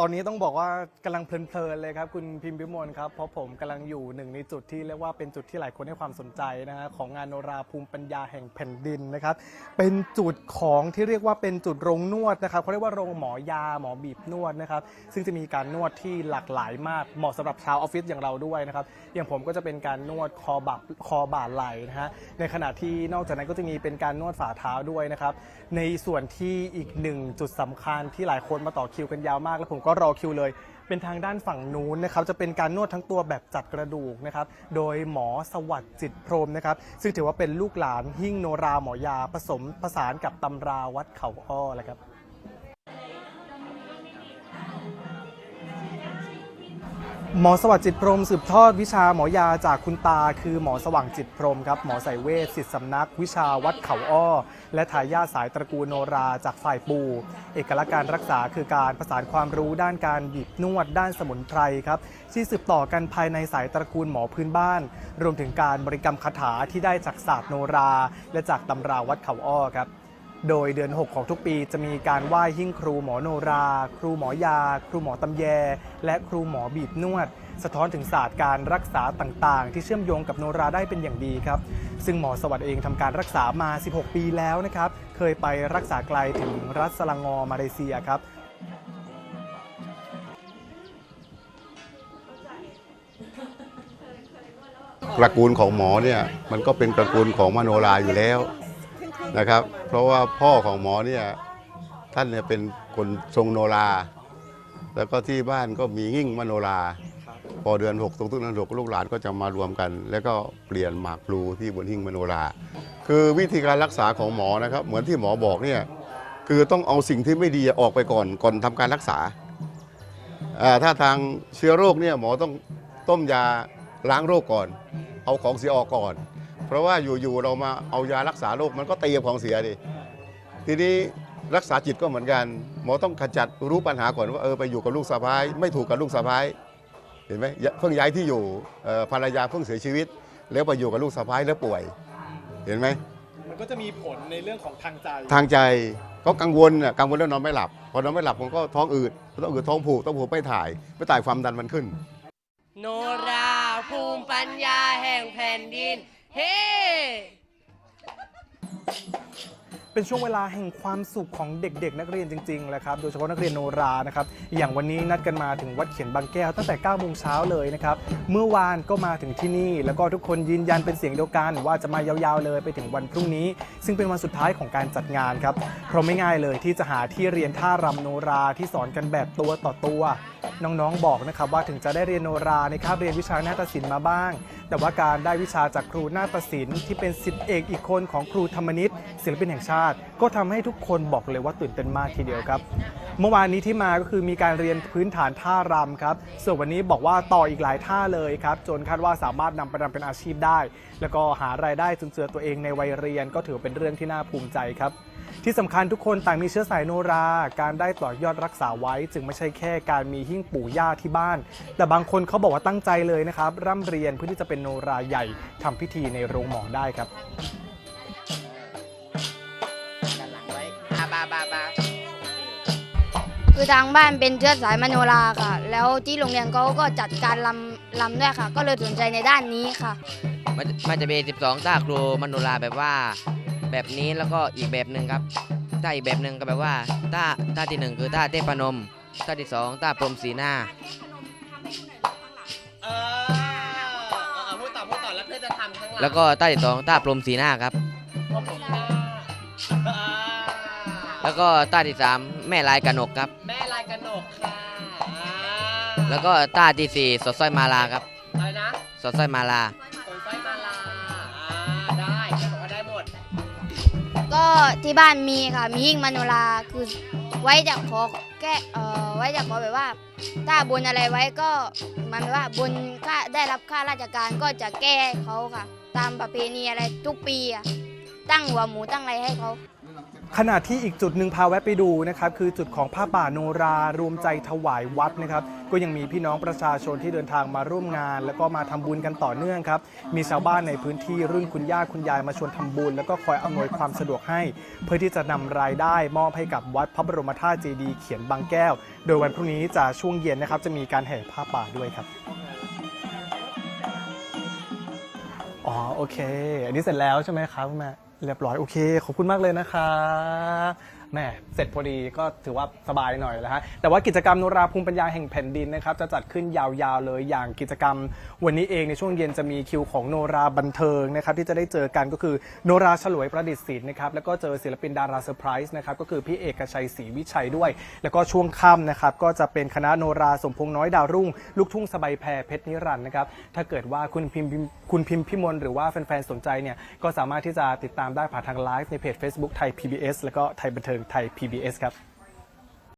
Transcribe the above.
ตอนนี้ต้องบอกว่ากำลังเพลินๆเลยครับคุณพิมพ์พิมลครับเพราะผมกำลังอยู่หนึ่งในจุดที่เรียกว่าเป็นจุดที่หลายคนให้ความสนใจนะฮะของงานโนราภูมิปัญญาแห่งแผ่นดินนะครับ เป็นจุดของที่เรียกว่าเป็นจุดโรงนวดนะครับเขาเรียกว่าโรงหมอยาหมอบีบนวดนะครับ ซึ่งจะมีการนวดที่หลากหลายมากเหมาะสำหรับชาวออฟฟิศอย่างเราด้วยนะครับอย่างผมก็จะเป็นการนวดคอบ่าคอบ่าไหล่นะฮะในขณะที่นอกจากนั้นก็จะมีเป็นการนวดฝ่าเท้าด้วยนะครับในส่วนที่อีกหนึ่งจุดสำคัญที่หลายคนมาต่อคิวกันยาวมากแล้วผมก็รอคิวเลย เป็นทางด้านฝั่งนู้นนะครับจะเป็นการนวดทั้งตัวแบบจัดกระดูกนะครับโดยหมอสวัสดิ์จิตพรมนะครับซึ่งถือว่าเป็นลูกหลานหิ้งโนราหมอยาผสมผสานกับตำราวัดเขาอ้อแหละครับ หมอสวัสดิ์จิตพรมสืบทอดวิชาหมอยาจากคุณตา คือหมอสว่างจิตพรมครับหมอสายเวชศิษย์สำนัก วิชาวัดเขาอ้อ และทายาทสายตระกูลโนราจากฝ่ายปู่เอกลักษณ์การรักษาคือการประสานความรู้ด้านการบีบนวดด้านสมุนไพรครับที่สืบต่อกันภายในสายตระกูลหมอพื้นบ้าน รวมถึงการบริกรรมคาถาที่ได้จากศาสตร์โนรา และจากตำราวัดเขาอ้อครับ โดยเดือน 6 ของทุกปีจะมีการไหว้หิ้งครูหมอโนรา ครูหมอยา ครูหมอตำแย และครูหมอบีบนวด สะท้อนถึงศาสตร์การรักษาต่างๆ ที่เชื่อมโยงกับโนราได้เป็นอย่างดีครับ ซึ่งหมอสวัสดิ์เองทำการรักษามา 16 ปีแล้วนะครับ เคยไปรักษาไกลถึงรัฐสลังงอมาเลเซียครับตระกูลของหมอเนี่ยมันก็เป็นตระกูลของมโนราอยู่แล้ว นะครับ เพราะว่าพ่อของหมอเนี่ยท่านเนี่ยเป็นคนทรงโนรา แล้วก็ที่บ้านก็มีหิ้งมโนรา พอเดือนหกตรงทุกเดือนหกลูกหลานก็จะมารวมกัน แล้วก็เปลี่ยนหมากพลูที่บนหิ้งมโนรา คือวิธีการรักษาของหมอนะครับ เหมือนที่หมอบอกเนี่ยคือต้องเอาสิ่งที่ไม่ดีออกไปก่อนก่อนทำการรักษา ถ้าทางเชื้อโรคเนี่ยหมอต้องต้มยาล้างโรคก่อน เอาของเสียออกก่อน เพราะว่าอยู่ๆเรามาเอายารักษาโรคมันก็ตีกับของเสียดิทีนี้รักษาจิตก็เหมือนกัน หมอต้องขจัดรู้ปัญหาก่อนว่าเออไปอยู่กับลูกสะพ้ายไม่ถูกกับลูกสะพ้ายเห็นไหมเพิ่งย้ายที่อยู่เอ่อภรรยาเพิ่งเสียชีวิต แล้วไปอยู่กับลูกสะพ้ายแล้วป่วย เห็นไหมมันก็จะมีผลในเรื่องของทางใจ ทางใจก็กังวลน่ะกังวลแล้วนอนไม่หลับ พอนอนไม่หลับผมก็ท้องอืดท้องอืดท้องผูกท้องผูกไม่ถ่าย ไม่ถ่ายความดันมันขึ้น โนราภูมิปัญญาแห่งแผ่นดิน เฮ้ เป็นช่วงเวลาแห่งความสุขของเด็กๆ นักเรียนจริงๆแหละครับ โดยเฉพาะนักเรียนโนรานะครับ อย่างวันนี้นัดกันมาถึงวัดเขียนบางแก้วตั้งแต่9โมงเช้าเลยนะครับ เมื่อวานก็มาถึงที่นี่ แล้วก็ทุกคนยืนยันเป็นเสียงเดียวกัน ว่าจะมายาวๆเลยไปถึงวันพรุ่งนี้ ซึ่งเป็นวันสุดท้ายของการจัดงานครับ เพราะไม่ง่ายเลยที่จะหาที่เรียนท่ารำโนราที่สอนกันแบบตัวต่อตัว น้องๆบอกนะครับว่าถึงจะได้เรียนโนราในคาบเรียนวิชานาฏศิลป์มาบ้าง แต่ว่าการได้วิชาจากครูนาฏศิลป์ที่เป็นศิษย์เอกอีกคนของครูธรรมนิตศิลปินแห่งชาติก็ทำให้ทุกคนบอกเลยว่าตื่นเต้นมากทีเดียวครับ เมื่อวานนี้ที่มาก็คือมีการเรียนพื้นฐานท่ารำครับ ส่วนวันนี้บอกว่าต่ออีกหลายท่าเลยครับจนคาดว่าสามารถนำไปรำเป็นอาชีพได้ แล้วก็หารายได้จุนเจือตัวเองในวัยเรียนก็ถือเป็นเรื่องที่น่าภูมิใจครับที่สำคัญทุกคนต่างมีเชื้อสายโนรา การได้ต่อยอดรักษาไว้ จึงไม่ใช่แค่การมีหิ้งปู่ย่าที่บ้าน แต่บางคนเขาบอกว่าตั้งใจเลยนะครับ ร่ำเรียนเพื่อที่จะเป็นโนราใหญ่ทำพิธีในโรงหมอได้ครับ คือทางบ้านเป็นเชื้อสายมโนราค่ะ แล้วที่โรงเรียนเขาก็จัดการลำลำด้วยค่ะ ก็เลยสนใจในด้านนี้ค่ะ มันมันจะมี12ท่าครูมโนราแบบว่า แบบนี้แล้วก็อีกแบบหนึ่งครับท่าอีกแบบหนึ่งก็แบบว่าท่าท่าที่หนึ่งคือท่าเทพนมท่าที่สองท่าพรหมสีหน้า เออเอาพูดต่อพูดต่อแล้วเพื่อนจะทำข้างหลังแล้วก็ท่าที่สองท่าพรหมสีหน้าครับพอผมหน้าอ่า แล้วก็ท่าที่สามแม่ลายกระหนกครับ แม่ลายกระหนกค่ะอ่าแล้วก็ท่าที่สี่สดสร้อยมาลาครับ อะไรนะสดสร้อยมาลาขนสร้อยมาลาอ่าได้แม่บอกว่าได้หมด ก็ที่บ้านมีค่ะ มีหิ้งมโนราคือไว้จะขอแก้เอ่อไว้จะขอแบบว่า ถ้าบนอะไรไว้ก็มันแบบว่าบนค่าได้รับค่าราชการก็จะแก้ให้เขาค่ะ ตามประเพณีอะไรทุกปีอะตั้งหัวหมูตั้งอะไรให้เขา ขณะที่อีกจุดหนึ่งพาแวะไปดูนะครับคือจุดของผ้าป่าโนรารวมใจถวายวัดนะครับก็ยังมีพี่น้องประชาชนที่เดินทางมาร่วมงาน แล้วก็มาทำบุญกันต่อเนื่องครับมีชาวบ้านในพื้นที่รุ่นคุณย่าคุณยายมาชวนทำบุญ แล้วก็คอยอำนวยความสะดวกให้ เพื่อที่จะนำรายได้มอบให้กับวัดพระบรมธาตุเจดีย์เขียนบางแก้ว โดยวันพรุ่งนี้จะช่วงเย็นนะครับจะมีการแห่ผ้าป่าด้วยครับอ๋อโอเค อันนี้เสร็จแล้วใช่ไหมครับแม่ เรียบร้อยโอเค ขอบคุณมากเลยนะคะ แม่เสร็จพอดีก็ถือว่าสบายหน่อยแล้วฮะแต่ว่ากิจกรรมโนราภูมิปัญญาแห่งแผ่นดินนะครับจะจัดขึ้นยาวๆเลยอย่างกิจกรรม วันนี้เองในช่วงเย็นจะมีคิวของโนราบันเทิงนะครับที่จะได้เจอกันก็คือโนราฉลวยประดิษฐ์ศิลป์นะครับแล้วก็เจอศิลปินดาราเซอร์ไพรส์นะครับก็คือพี่เอกชัยศรีวิชัยด้วย แล้วก็ช่วงค่ำนะครับก็จะเป็นคณะโนราสมพงษ์น้อยดาวรุ่ง ลูกทุ่งสบายแพรเพชรนิรันดร์นะครับถ้าเกิดว่าคุณพิมพ์คุณพิมพ์พิมลหรือว่าแฟนๆสนใจเนี่ยก็สามารถที่จะติดตามได้ผ่านทางไลฟ์ในเพจ Facebook ไทย PBS แล้วก็ไทยบันเทิงไทย PBS ครับ